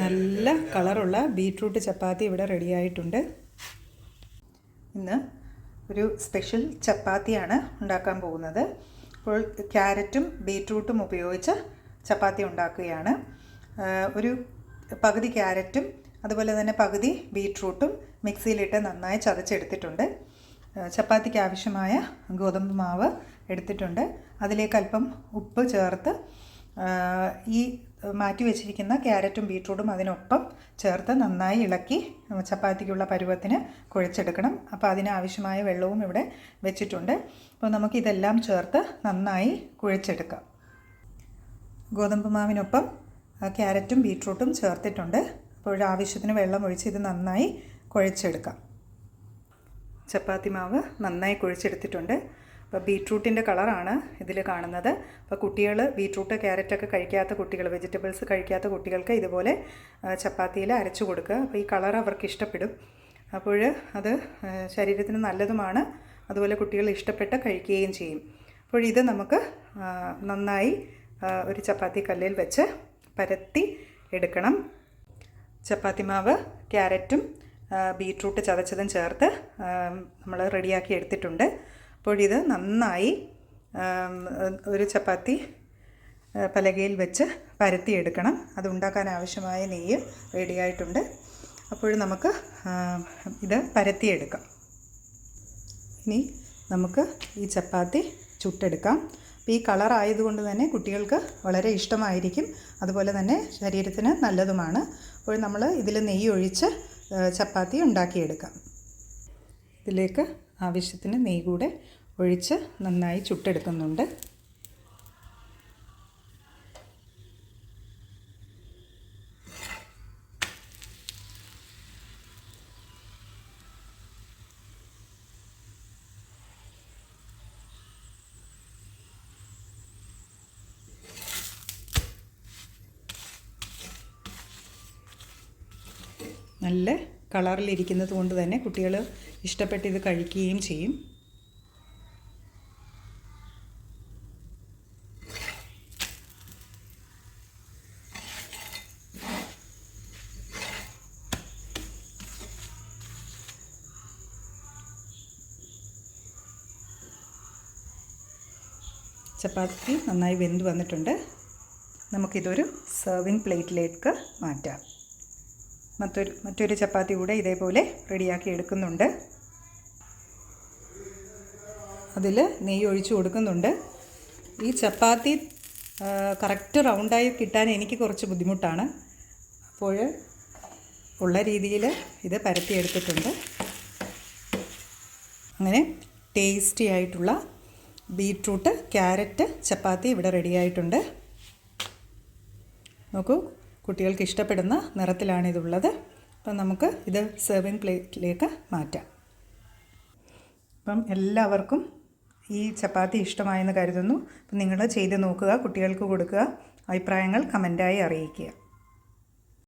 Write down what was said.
നല്ല കളറുള്ള ബീട്രൂട്ട് ചപ്പാത്തി ഇവിടെ റെഡിയായിട്ടുണ്ട്. ഇന്ന് ഒരു സ്പെഷ്യൽ ചപ്പാത്തിയാണ് ഉണ്ടാക്കാൻ പോകുന്നത്. അപ്പോൾ ക്യാരറ്റും ബീട്രൂട്ടും ഉപയോഗിച്ച് ചപ്പാത്തി ഉണ്ടാക്കുകയാണ്. ഒരു പകുതി ക്യാരറ്റും അതുപോലെ തന്നെ പകുതി ബീട്രൂട്ടും മിക്സിയിലിട്ട് നന്നായി ചതച്ചെടുത്തിട്ടുണ്ട്. ചപ്പാത്തിക്ക് ആവശ്യമായ ഗോതമ്പ് മാവ് എടുത്തിട്ടുണ്ട്. അതിലേക്ക് അല്പം ഉപ്പ് ചേർത്ത് ഈ മാറ്റി വെച്ചിരിക്കുന്ന ക്യാരറ്റും ബീട്രൂട്ടും അതിനൊപ്പം ചേർത്ത് നന്നായി ഇളക്കി ചപ്പാത്തിക്കുള്ള പരുവത്തിന് കുഴച്ചെടുക്കണം. അപ്പോൾ അതിനാവശ്യമായ വെള്ളവും ഇവിടെ വെച്ചിട്ടുണ്ട്. അപ്പോൾ നമുക്കിതെല്ലാം ചേർത്ത് നന്നായി കുഴച്ചെടുക്കാം. ഗോതമ്പ് മാവിനൊപ്പം ക്യാരറ്റും ബീട്രൂട്ടും ചേർത്തിട്ടുണ്ട്. അപ്പോൾ ആവശ്യത്തിന് വെള്ളം ഒഴിച്ച് ഇത് നന്നായി കുഴച്ചെടുക്കാം. ചപ്പാത്തി മാവ് നന്നായി കുഴിച്ചെടുത്തിട്ടുണ്ട്. അപ്പോൾ ബീട്രൂട്ടിന്റെ കളറാണ് ഇതിൽ കാണുന്നത്. അപ്പോൾ കുട്ടികൾ ബീട്രൂട്ട് ക്യാരറ്റൊക്കെ കഴിക്കാത്ത കുട്ടികൾ വെജിറ്റബിൾസ് കഴിക്കാത്ത കുട്ടികൾക്ക് ഇതുപോലെ ചപ്പാത്തിയിൽ അരച്ചു കൊടുക്കുക. അപ്പോൾ ഈ കളർ അവർക്ക് ഇഷ്ടപ്പെടും. അപ്പോൾ അത് ശരീരത്തിന് നല്ലതുമാണ്. അതുപോലെ കുട്ടികൾ ഇഷ്ടപ്പെട്ട് കഴിക്കുകയും ചെയ്യും. അപ്പോൾ ഇത് നമുക്ക് നന്നായി ഒരു ചപ്പാത്തി കല്ലിൽ വെച്ച് പരത്തി എടുക്കണം. ചപ്പാത്തി മാവ് ക്യാരറ്റും ബീട്രൂട്ട് ചതച്ചതും ചേർത്ത് നമ്മൾ റെഡിയാക്കി എടുത്തിട്ടുണ്ട്. അപ്പോൾ ഇത് നന്നായി ഒരു ചപ്പാത്തി പലകയിൽ വെച്ച് പരത്തിയെടുക്കണം. അത് ഉണ്ടാക്കാൻ ആവശ്യമായ നെയ്യ് റെഡിയായിട്ടുണ്ട്. അപ്പോൾ നമുക്ക് ഇത് പരത്തിയെടുക്കാം. ഇനി നമുക്ക് ഈ ചപ്പാത്തി ചുട്ടെടുക്കാം. അപ്പോൾ ഈ കളർ ആയതുകൊണ്ട് തന്നെ കുട്ടികൾക്ക് വളരെ ഇഷ്ടമായിരിക്കും. അതുപോലെ തന്നെ ശരീരത്തിന് നല്ലതുമാണ്. അപ്പോൾ നമ്മൾ ഇതിൽ നെയ്യ് ഒഴിച്ച് ചപ്പാത്തി ഉണ്ടാക്കിയെടുക്കാം. ഇതിലേക്ക് ആവശ്യത്തിന് നെയ്യ് കൂടെ ഒഴിച്ച് നന്നായി ചുട്ടെടുക്കുന്നുണ്ട്. നല്ല കളറിലിരിക്കുന്നത് കൊണ്ട് തന്നെ കുട്ടികൾ ഇഷ്ടപ്പെട്ട് ഇത് കഴിക്കുകയും ചെയ്യും. ചപ്പാത്തി നന്നായി വെന്ത് വന്നിട്ടുണ്ട്. നമുക്കിതൊരു സെർവിങ് പ്ലേറ്റിലേക്ക് മാറ്റാം. മറ്റൊരു മറ്റൊരു ചപ്പാത്തി കൂടെ ഇതേപോലെ റെഡിയാക്കി എടുക്കുന്നുണ്ട്. അതിൽ നെയ്യ് ഒഴിച്ചു കൊടുക്കുന്നുണ്ട്. ഈ ചപ്പാത്തി കറക്റ്റ് റൗണ്ടായി കിട്ടാൻ എനിക്ക് കുറച്ച് ബുദ്ധിമുട്ടാണ്. അപ്പോൾ ഉള്ള രീതിയിൽ ഇത് പരത്തിയെടുത്തിട്ടുണ്ട് അങ്ങനെ ടേസ്റ്റി ആയിട്ടുള്ള ബീട്രൂട്ട് ക്യാരറ്റ് ചപ്പാത്തി ഇവിടെ റെഡിയായിട്ടുണ്ട്. നോക്കൂ. കുട്ടികൾക്ക് ഇഷ്ടപ്പെടുന്ന നിറത്തിലാണിതുള്ളത് അപ്പം നമുക്ക് ഇത് സെർവിങ് പ്ലേറ്റിലേക്ക് മാറ്റാം. അപ്പം എല്ലാവർക്കും ഈ ചപ്പാത്തി ഇഷ്ടമായെന്ന് കരുതുന്നു. അപ്പം നിങ്ങൾ ചെയ്ത് നോക്കുക കുട്ടികൾക്ക് കൊടുക്കുക അഭിപ്രായങ്ങൾ കമന്റായി അറിയിക്കുക.